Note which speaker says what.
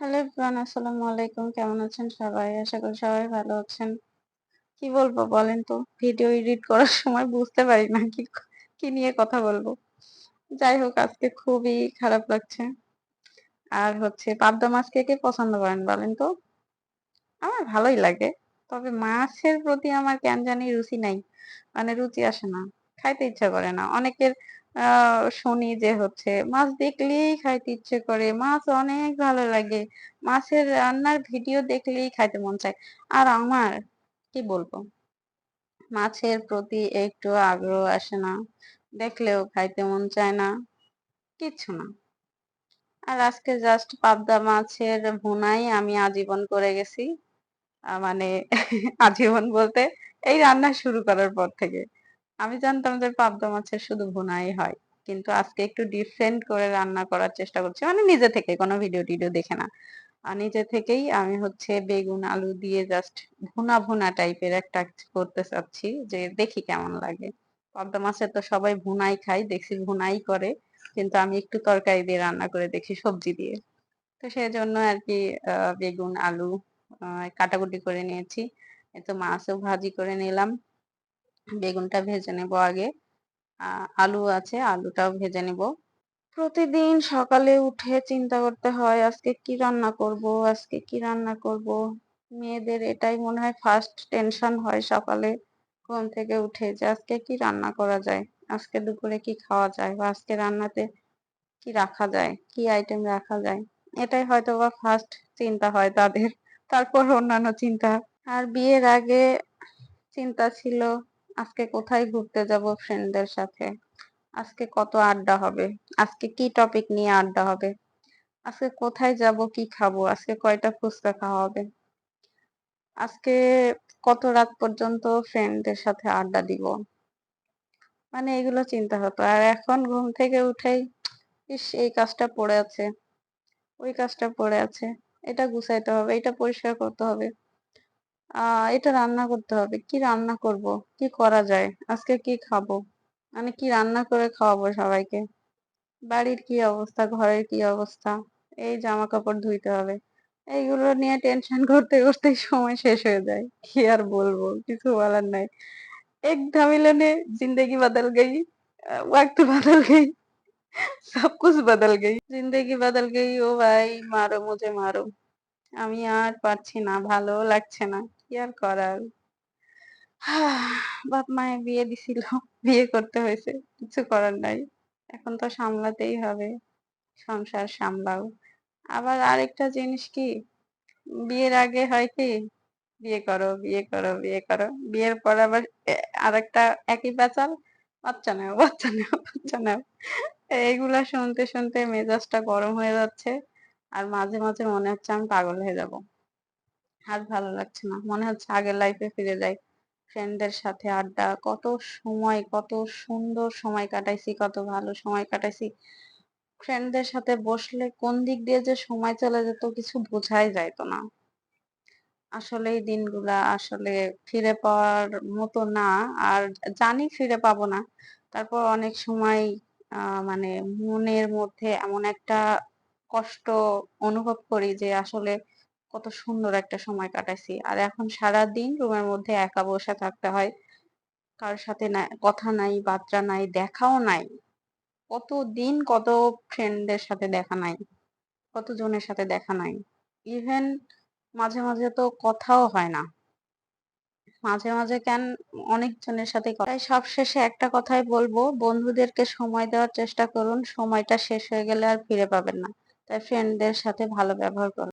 Speaker 1: Hello everyone, আসসালামু আলাইকুম। কেমন আছেন সবাই? আশা করি সবাই ভালো আছেন। কি বলব বলেন তো? ভিডিও এডিট করার সময় বুঝতে পারি না কি কি নিয়ে কথা বলব। যাই হোক, আজকে খুবই খারাপ লাগছে। আর হচ্ছে পাবদা মাছ কে কে পছন্দ করেন বলেন তো? আমার ভালোই লাগে। তবে মাছের প্রতি আমার কেন জানি রুচি নাই। মানে রুচি আসে না। খাইতে ইচ্ছা করে না। অনেকের শুনি যে হচ্ছে, মাছ দেখলেই খাইতে ইচ্ছে করে, মাছ অনেক ভালো লাগে। মাছের রান্নার ভিডিও দেখলেই খাইতে মন চায়। আর আমার, কি বলব? মাছের প্রতি একটু আগ্রহ আসে না, দেখলেও খাইতে মন চায় না, কিচ্ছু না। আর আজকে জাস্ট পাবদা মাছের ভুনাই আমি আজীবন করে গেছি। মানে আজীবন বলতে এই রান্না শুরু করার পর থেকে। আমি জানতাম যে পাবদা মাছের শুধু ভুনাই হয়। কিন্তু আজকে একটু ডিফারেন্ট করে রান্না করার চেষ্টা করছি। মানে নিজে থেকে, কোনো ভিডিও টিডিও দেখে না। নিজে থেকেই আমি হচ্ছে বেগুন, আলু দিয়ে জাস্ট ভুনা ভুনা টাইপের একটা করতে চাচ্ছি, যে দেখি কেমন লাগে। পাবদা মাছের তো সবাই ভুনাই খাই দেখছি ভুনাই করে। কিন্তু আমি একটু তরকারি দিয়ে রান্না করে দেখি সবজি দিয়ে। তো সেই জন্য আর কি বেগুন, আলু কাটাকুটি করে নিয়েছি। এই তো মাছও ভাজি করে নিলাম। বেগুনটা ভেজে নেব আগে। আলু আছে, আলুটাও ভেজে নেব। প্রতিদিন সকালে উঠে চিন্তা করতে হয়, আজকে কি রান্না করব, আজকে কি রান্না করব? মেয়েদের এটাই মনে হয় ফার্স্ট টেনশন হয় সকালে ঘুম থেকে উঠে যে আজকে কি রান্না করা যায়? আজকে দুপুরে কি খাওয়া যায়? বা আজকে রান্নাতে কি রাখা যায়? কি আইটেম রাখা যায়? এটাই হয়তো বা ফার্স্ট চিন্তা হয় তাদের। তারপর অন্যান্য চিন্তা। আর বিয়ের আগে চিন্তা ছিল আজকে কোথায় ঘুরতে যাব ফ্রেন্ডদের সাথে? আজকে কত আড্ডা হবে? আজকে কি টপিক নিয়ে আড্ডা হবে? আজকে কোথায় যাব, কি খাব? আজকে কয়টা ফুচকা খাওয়া হবে? আজকে কত রাত পর্যন্ত ফ্রেন্ডদের সাথে আড্ডা দিব? মানে এগুলো চিন্তা হতো আর এখন ঘুম থেকে উঠেই, ইস, এই কাজটা পড়ে আছে, ওই কাজটা পড়ে আছে, এটা গুছাইতে হবে, এটা পরিষ্কার করতে হবে। এটা রান্না করতে হবে। কি রান্না করব? কি করা যায়? আজকে কি খাব? মানে কি রান্না করে খাওয়াবো সবাইকে? বাড়ির কি অবস্থা? ঘরের কি অবস্থা? এই জামা কাপড় ধুইতে হবে। এইগুলো নিয়ে টেনশন করতে করতে সময় শেষ হয়ে যায়। কি আর বলব? কিছু বলার নাই। এক ধামিলনে নে বদল গই ওয়াক্ত বদল গই, সব কিছু বদল গই। জিন্দেগি বদল গই, ও ভাই, মারো, মুঝে মারো। আমি আর পারছি না, ভালো লাগছে না। কি আর করার? বাপ মায়ে বিয়ে দিছিল, বিয়ে করতে হয়েছে, কিছু করার নাই। এখন তো সামলাতেই হবে, সংসার সামলাও। আবার আরেকটা জিনিস কি? বিয়ের আগে হয় কি? বিয়ে করো বিয়ে করো বিয়ে করো। বিয়ের পর আবার আরেকটা একই পেঁচাল, বাচ্চা নাও বাচ্চা নাও বাচ্চা নাও। এইগুলা শুনতে শুনতে মেজাজটা গরম হয়ে যাচ্ছে, আর মাঝে মাঝে মনে হচ্ছে আমি পাগল হয়ে যাব। আর ভালো লাগছে না। মনে হচ্ছে আগের লাইফে ফিরে যাই। ফ্রেন্ডদের সাথে আড্ডা, কত সময়, কত সুন্দর সময় কাটাইছি, কত ভালো সময় কাটাইছি। ফ্রেন্ডদের সাথে বসলে কোন দিক দিয়ে যে সময় চলে যেত কিছু বোঝাই যাইতো না। আসলে এই দিনগুলা আসলে ফিরে পাওয়ার মতো না, আর জানি ফিরে পাবো না। তারপর অনেক সময় মানে মনের মধ্যে এমন একটা কষ্ট অনুভব করি যে আসলে কত সুন্দর একটা সময় কাটাইছি। আর এখন সারা দিন রুমের মধ্যে একা বসে থাকতে হয়। কারোর সাথে না, কথা নাই, বার্তা নাই, দেখাও নাই। কত দিন কত ফ্রেন্ডদের সাথে দেখা নাই কতজনের সাথে দেখা নাই। ইভেন মাঝে মাঝে তো কথাও হয় না। মাঝে মাঝে কেন অনেকজনের সাথে তাই সবশেষে একটা কথাই বলব, বন্ধুদেরকে সময় দেওয়ার চেষ্টা করুন। সময়টা শেষ হয়ে গেলে আর ফিরে পাবেন না। তাই ফ্রেন্ডদের সাথে ভালো ব্যবহার করুন।